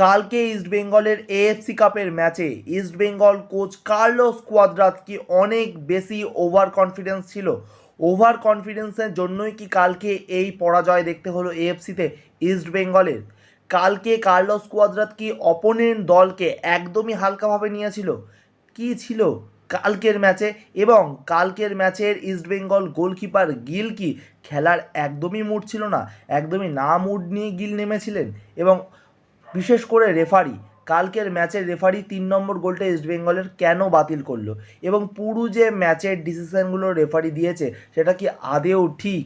কালকে ইস্টবেঙ্গলের এএফসি কাপের ম্যাচে ইস্টবেঙ্গল কোচ কার্লোস কোয়াদ্রাতকে অনেক বেশি ওভার কনফিডেন্স ছিল। ওভার কনফিডেন্সের জন্যই কি কালকে এই পরাজয় দেখতে হলো এএফসিতে ইস্টবেঙ্গলের কালকে কার্লোস কোয়াদ্রাত কি অপোনেন্ট দলকে একদমই হালকাভাবে নিয়েছিল। কি ছিল কালকের ম্যাচে এবং কালকের ম্যাচের ইস্টবেঙ্গল গোলকিপার গিল কি? খেলার একদমই মুড ছিল না। একদমই না মুড নিয়ে গিল নেমেছিলেন। এবং বিশেষ করে রেফারি, কালকের ম্যাচের রেফারি তিন নম্বর গোলটা ইস্টবেঙ্গলের কেন বাতিল করল? এবং পুরো যে ম্যাচের ডিসিশনগুলো রেফারি দিয়েছে, সেটা কি আদেও ঠিক?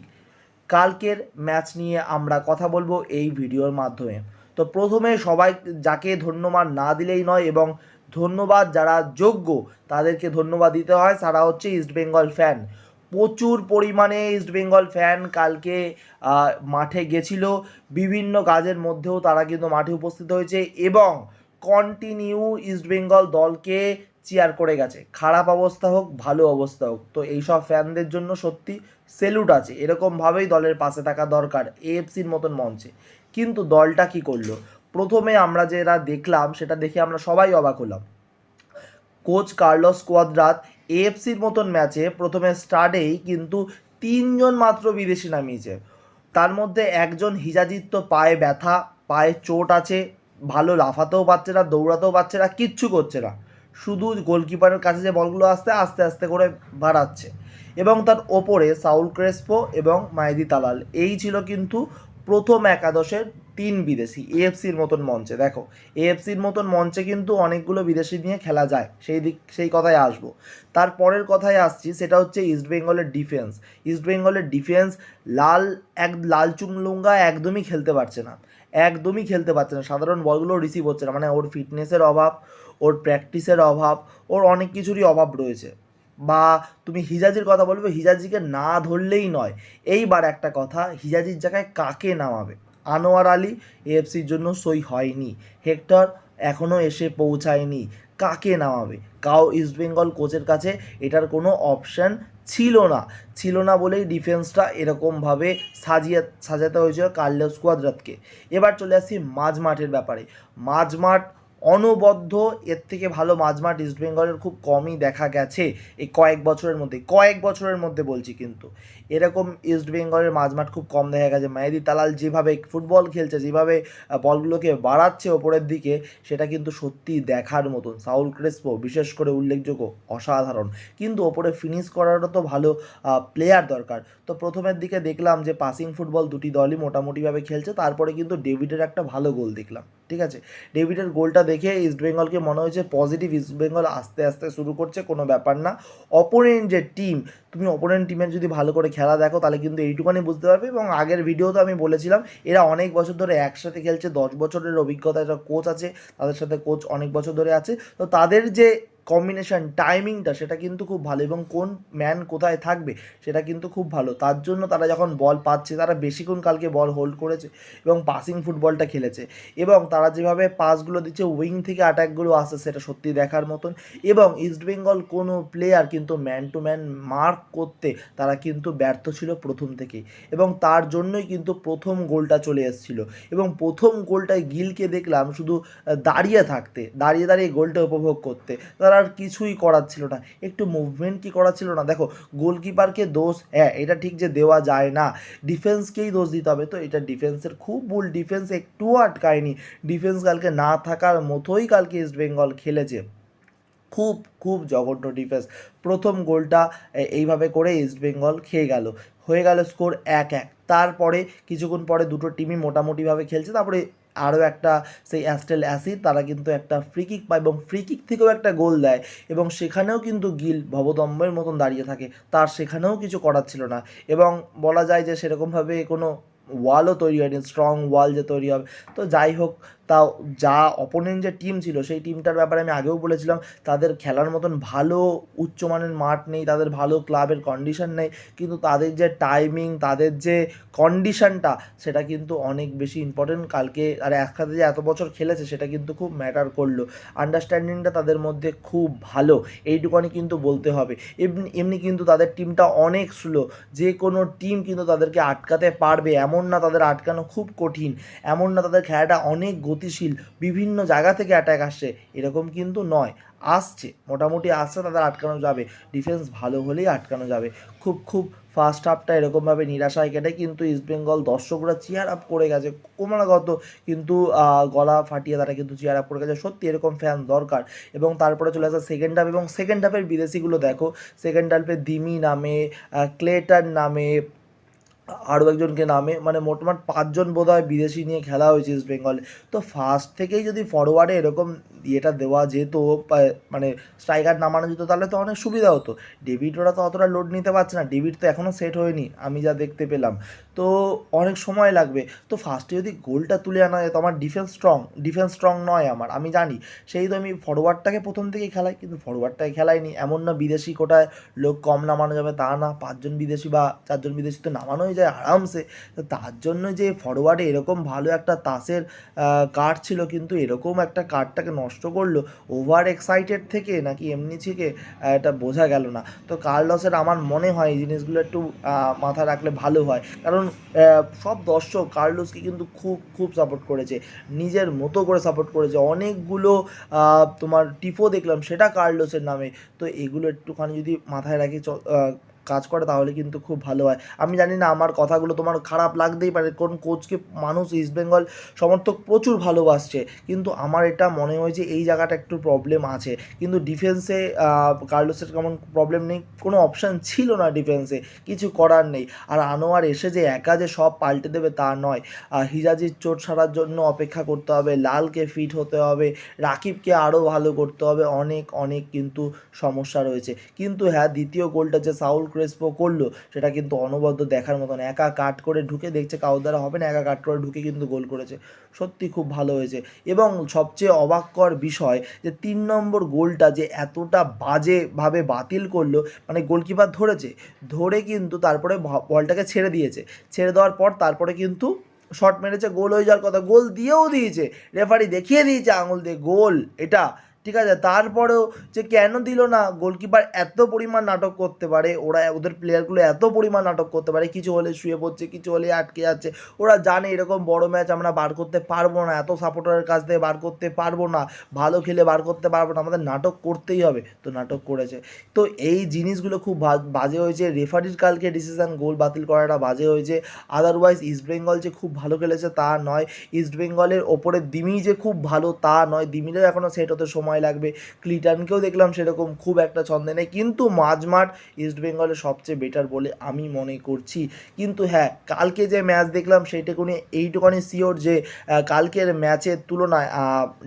কালকের ম্যাচ নিয়ে আমরা কথা বলব এই ভিডিওর মাধ্যমে। তো প্রথমে সবাই যাকে ধন্যবাদ না দিলেই নয় এবং ধন্যবাদ যারা যোগ্য, তাদেরকে ধন্যবাদ দিতে হয় তারা হচ্ছে ইস্টবেঙ্গল ফ্যান প্রচুর পরিমাণে ইস্টবেঙ্গল ফ্যান কালকে মাঠে গেছিল। বিভিন্ন কাজের মধ্যেও তারা কিন্তু মাঠে উপস্থিত হয়েছে এবং কন্টিনিউ ইস্টবেঙ্গল দলকে চেয়ার করে গেছে। খারাপ অবস্থা হোক, ভালো অবস্থা হোক। তো এইসব ফ্যানদের জন্য সত্যি সেলুট আছে। এরকমভাবেই দলের পাশে থাকা দরকার এএফসির মতন মঞ্চে। কিন্তু দলটা কি করল? প্রথমে আমরা যেটা দেখলাম, সেটা দেখে আমরা সবাই অবাক হলাম। কোচ কার্লোস কোয়াদ্রাত এএফসির মতন ম্যাচে প্রথমে স্টার্টেই কিন্তু তিনজন মাত্র বিদেশি নামিয়েছে। তার মধ্যে একজন হিজাজিত পায়ে ব্যথা, পায়ে চোট আছে, ভালো লাফাতেও পারছে না, দৌড়াতেও পারছে না, কিচ্ছু করছে না। শুধু গোলকিপারের কাছে যে বলগুলো আসতে আস্তে আস্তে করে বাড়াচ্ছে। এবং তার ওপরে সাউল ক্রেসপো এবং মাইদি তালাল। এই ছিল কিন্তু প্রথম একাদশের তিন বিদেশি এএফসির মতন মঞ্চে। দেখো এএফসির মতন মঞ্চে কিন্তু অনেকগুলো বিদেশি নিয়ে খেলা যায়। সেই দিক, সেই কথায় আসব। তারপরের কথায় আসছি, সেটা হচ্ছে ইস্টবেঙ্গলের ডিফেন্স ইস্টবেঙ্গলের ডিফেন্স লাল, এক, লাল চুমলুঙ্গা একদমই খেলতে পারছে না। একদমই খেলতে পারছে না। সাধারণ বলগুলো রিসিভ হচ্ছে না। মানে ওর ফিটনেসের অভাব, ওর প্র্যাকটিসের অভাব, ওর অনেক কিছুরই অভাব রয়েছে। বা তুমি হিজাজির কথা বলবে, হিজাজিকে না ধরলেই নয়। এইবার একটা কথা, হিজাজির জায়গায় কাকে নামাবে? আনোয়ার আলী এএফসির জন্য সই হয়নি। হেক্টর এখনও এসে পৌঁছায়নি। কাকে নামাবে? কাউ ইস্টবেঙ্গল কোচের কাছে এটার কোনো অপশান ছিল না। ছিল না বলেই ডিফেন্সটা এরকমভাবে সাজিয়ে, সাজাতে হয়েছিল কার্লোস কোয়াদ্রাতকে। এবার চলে আসছি মাঝমাঠের ব্যাপারে। মাঝ মাঠ অনবদ্য, এর থেকে ভালো মাঝমাঠ ইস্টবেঙ্গলের খুব কমই দেখা গেছে এই কয়েক বছরের মধ্যে, কয়েক বছরের মধ্যে বলছি কিন্তু। এরকম ইস্টবেঙ্গলের মাঝমাঠ খুব কম দেখা গেছে। মেহেদি তালাল যেভাবে ফুটবল খেলছে, যেভাবে বলগুলোকে বাড়াচ্ছে ওপরের দিকে, সেটা কিন্তু সত্যি দেখার মতন। সাউল ক্রেসপো, বিশেষ করে উল্লেখযোগ্য, অসাধারণ। কিন্তু ওপরে ফিনিশ করারও তো ভালো প্লেয়ার দরকার। তো প্রথমের দিকে দেখলাম যে পাসিং ফুটবল দুটি দলই মোটামুটিভাবে খেলছে, তারপরে কিন্তু ডেভিডের একটা ভালো গোল দেখলাম, ঠিক আছে? ডেভিডের গোলটা দেখে ইস্টবেঙ্গলকে মনে হয়েছে পজিটিভ ইস্টবেঙ্গল আস্তে আস্তে শুরু করছে, কোনো ব্যাপার না। অপোনেন্ট যে টিম তুমি অপোনেন্ট টিমের যদি ভালো করে খেলা দেখো, তাহলে কিন্তু এইটুখানি বুঝতে পারবে। এবং আগের ভিডিওতে আমি বলেছিলাম, এরা অনেক বছর ধরে একসাথে খেলছে, দশ বছরের অভিজ্ঞতা একটা কোচ আছে, তাদের সাথে কোচ অনেক বছর ধরে আছে। তো তাদের যে কম্বিনেশন টাইমিংটা সেটা কিন্তু খুব ভালো। এবং কোন ম্যান কোথায় থাকবে, সেটা কিন্তু খুব ভালো। তার জন্য তারা যখন বল পাচ্ছে, তারা বেশিক্ষণ কালকে বল হোল্ড করেছে এবং পাসিং ফুটবলটা খেলেছে। এবং তারা যেভাবে পাসগুলো দিচ্ছে উইং থেকে অ্যাটাকগুলো আসছে সেটা সত্যি দেখার মতন। এবং ইস্টবেঙ্গল কোনো প্লেয়ার কিন্তু ম্যান টু ম্যান মার্ক করতে তারা কিন্তু ব্যর্থ ছিল প্রথম থেকেই এবং তার জন্যই কিন্তু প্রথম গোলটা চলে এসেছিল। এবং প্রথম গোলটায় গিলকে দেখলাম শুধু দাঁড়িয়ে থাকতে, দাঁড়িয়ে দাঁড়িয়ে গোলটা উপভোগ করতে। তার আর কিছুই করার ছিল না। একটু মুভমেন্ট কি করার ছিল না? দেখো, গোলকিপারকে দোষ হ্যাঁ এটা ঠিক যে দেওয়া যায় না। ডিফেন্সকেই দোষ দিতে হবে। তো এটা ডিফেন্সের খুব ভুল। ডিফেন্স একটুও আটকায়নি। ডিফেন্স কালকে না থাকার মতোই কালকে ইস্ট বেঙ্গল খেলেছে। খুব খুব জঘন্য ডিফেন্স প্রথম গোলটা এইভাবে করে ইস্ট বেঙ্গল খেয়ে গেল। হয়ে গেল স্কোর এক এক। তারপরে কিছুক্ষণ পরে দুটো টিমই মোটামুটিভাবে খেলছে। তারপরে আরও একটা সেই অ্যাস্টেল অ্যাসিড তারা কিন্তু একটা ফ্রি কিক পায় এবং ফ্রি কিক থেকেও একটা গোল দেয় এবং সেখানেও কিন্তু গিল ভবদম্বের মতন দাঁড়িয়ে থাকে। তার সেখানেও কিছু করার ছিল না এবং বলা যায় যে সেরকমভাবে কোনো ওয়ালও তৈরি হয়নি। স্ট্রং ওয়াল যে তৈরি হবে। তো যাই হোক তাও যা অপোনেন্ট যে টিম ছিল, সেই টিমটার ব্যাপারে আমি আগেও বলেছিলাম, তাদের খেলার মতন ভালো উচ্চমানের মাঠ নেই, তাদের ভালো ক্লাবের কন্ডিশন নেই, কিন্তু তাদের যে টাইমিং তাদের যে কন্ডিশনটা সেটা কিন্তু অনেক বেশি ইম্পর্টেন্ট কালকে আর একসাথে যে এত বছর খেলেছে, সেটা কিন্তু খুব ম্যাটার করল। আন্ডারস্ট্যান্ডিংটা তাদের মধ্যে খুব ভালো, এইটুকুনি কিন্তু বলতে হবে। এমনি এমনি কিন্তু তাদের টিমটা অনেক স্লো যে কোনো টিম কিন্তু তাদেরকে আটকাতে পারবে এমন এমন না তাদের আটকানো খুব কঠিন, এমন না তাদের খেলাটা অনেক গতিশীল বিভিন্ন জায়গা থেকে অ্যাটাক আসছে। এরকম কিন্তু নয়। আসছে, মোটামুটি আসছে, তাদের আটকানো যাবে। ডিফেন্স ভালো হলেই আটকানো যাবে। খুব খুব ফার্স্ট হাফটা এরকমভাবে নিরাশায় কেটে কিন্তু ইস্টবেঙ্গল দর্শকরা চেয়ার আপ করে গেছে। ক্রমাগত কিন্তু গলা ফাটিয়ে তারা কিন্তু চেয়ার আপ করে গেছে। সত্যি এরকম ফ্যান দরকার। এবং তারপরে চলে আসে সেকেন্ড হাফ এবং সেকেন্ড হাফের বিদেশিগুলো দেখো। সেকেন্ড হাফে দিমি নামে ক্লেটার নামে আরও একজনকে নামে মানে মোটামুট পাঁচজন বোধ হয় বিদেশি নিয়ে খেলা হয়েছে ইস্ট বেঙ্গলে তো ফার্স্ট থেকেই যদি ফরওয়ার্ডে এরকম ইয়েটা দেওয়া যেত মানে স্ট্রাইকার নামানো যেত, তাহলে তো অনেক সুবিধা হতো। ডেভিড ওরা তো অতটা লোড নিতে পারছে না। ডেভিড তো এখনও সেট হয়নি, আমি যা দেখতে পেলাম। তো অনেক সময় লাগবে। তো ফার্স্টে যদি গোলটা তুলে আনা যায় তো আমার ডিফেন্স স্ট্রং ডিফেন্স স্ট্রং নয় আমার, আমি জানি। সেই তো আমি ফরওয়ার্ডটাকে প্রথম থেকেই খেলাই, কিন্তু ফরওয়ার্ডটাকে খেলাইনি। এমন না বিদেশি কোটায় লোক কম নামানো যাবে, তা না। পাঁচজন বিদেশি বা চারজন বিদেশি তো নামানোই যায় আরামসে। তার জন্য যে ফরওয়ার্ডে এরকম ভালো একটা তাসের কার্ড ছিল, কিন্তু এরকম একটা কার্ডটাকে নষ্ট করল ওভার এক্সাইটেড থেকে নাকি এমনি থেকে এটা বোঝা গেল না। তো কার্লসের আমার মনে হয় এই জিনিসগুলো একটু মাথায় রাখলে ভালো হয়। কারণ সব দর্শক কার্লোসকে কিন্তু খুব খুব সাপোর্ট করেছে। নিজের মতো করে সাপোর্ট করেছে। অনেকগুলো তোমার টিফো দেখলাম, সেটা কার্লোসের নামে। তো এগুলো একটুখানি যদি মাথায় রাখি কাজ করে তাহলে কিন্তু খুব ভালো হয়। আমি জানি না আমার কথাগুলো তোমার খারাপ লাগতেই পারে কোন কোচকে মানুষ ইস্টবেঙ্গল সমর্থক প্রচুর ভালোবাসছে। কিন্তু আমার এটা মনে হয় যে এই জায়গাটা একটু প্রবলেম আছে। কিন্তু ডিফেন্সে কার্লোসের কেমন প্রবলেম নেই কোনো অপশান ছিল না ডিফেন্সে কিছু করার নেই। আর আনোয়ার এসে যে একা যে সব পাল্টে দেবে তা নয়। আহ, হিজাজির চোট সারার জন্য অপেক্ষা করতে হবে লালকে ফিট হতে হবে রাকিবকে আরও ভালো করতে হবে অনেক অনেক কিন্তু সমস্যা রয়েছে। কিন্তু হ্যাঁ দ্বিতীয় গোলটা যে সাউল ক্রেসপো করল, সেটা কিন্তু অনবদ্য দেখার মতন। একা কাট করে ঢুকে দেখছে কাউ দ্বারা হবে না, একা কাট করে ঢুকে কিন্তু গোল করেছে। সত্যি খুব ভালো হয়েছে। এবং সবচেয়ে অবাককর বিষয় যে, তিন নম্বর গোলটা যে এতটা বাজেভাবে বাতিল করল মানে গোলকিপার ধরেছে, ধরে কিন্তু তারপরে বলটাকে ছেড়ে দিয়েছে। ছেড়ে দেওয়ার পর তারপরে কিন্তু শট মেরেছে, গোল হয়ে যাওয়ার কথা, গোল দিয়েও দিয়েছে। রেফারি দেখিয়ে দিয়েছে আঙুল দিয়ে, গোল, এটা ঠিক আছে? তারপরেও যে কেন দিল না? গোলকিপার এত পরিমাণ নাটক করতে পারে, ওরা ওদের প্লেয়ারগুলো এত পরিমাণ নাটক করতে পারে, কিছু হলে শুয়ে পড়ছে, কিছু হলে আটকে যাচ্ছে, ওরা জানে এরকম বড় ম্যাচ আমরা বার করতে পারব না, এত সাপোর্টারের কাছ থেকে বার করতে পারব না, ভালো খেলে বার করতে পারব না, আমাদের নাটক করতেই হবে, তো নাটক করেছে। তো এই জিনিসগুলো খুব বাজে হয়েছে রেফারির কালকে ডিসিশন গোল বাতিল করাটা বাজে হয়েছে আদারওয়াইজ ইস্টবেঙ্গল যে খুব ভালো খেলেছে তা নয় ইস্টবেঙ্গলের ওপরে দিমি যে খুব ভালো তা নয়, দিমিরও এখনও সেট হতে সময় লাগবে। ক্লিটানকেও দেখলাম সেরকম খুব একটা ছন্দে নেই। কিন্তু মাঝমাঠ ইস্টবেঙ্গলের সবচেয়ে বেটার বলে আমি মনে করছি। কিন্তু হ্যাঁ কালকে যে ম্যাচ দেখলাম সেইটুকুনি, এইটুকুনি শিওর যে কালকের ম্যাচের তুলনায়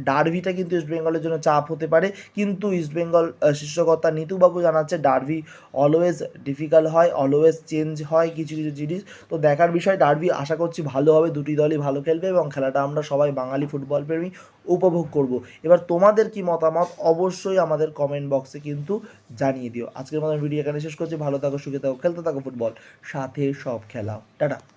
ডার্ভিটা কিন্তু ইস্টবেঙ্গলের জন্য চাপ হতে পারে। কিন্তু ইস্টবেঙ্গল শীর্ষকর্তা নিতুবাবু জানাচ্ছে ডার্ভি অলওয়েজ ডিফিকাল্ট হয় অলওয়েজ চেঞ্জ হয় কিছু কিছু জিনিস। তো দেখার বিষয় ডার্ভি আশা করছি ভালো হবে। দুটি দলই ভালো খেলবে এবং খেলাটা আমরা সবাই বাঙালি ফুটবল প্রেমী উপভোগ করব। এবার তোমাদের কি মতামত? অবশ্যই আমাদের কমেন্ট বক্সে কিন্তু জানিয়ে দিও। আজকের মতো ভিডিও এখানে শেষ করছি। ভালো থাকো, সুখে থাকো, খেলতে থাকো ফুটবল সাথে সব খেলাও। টাটা।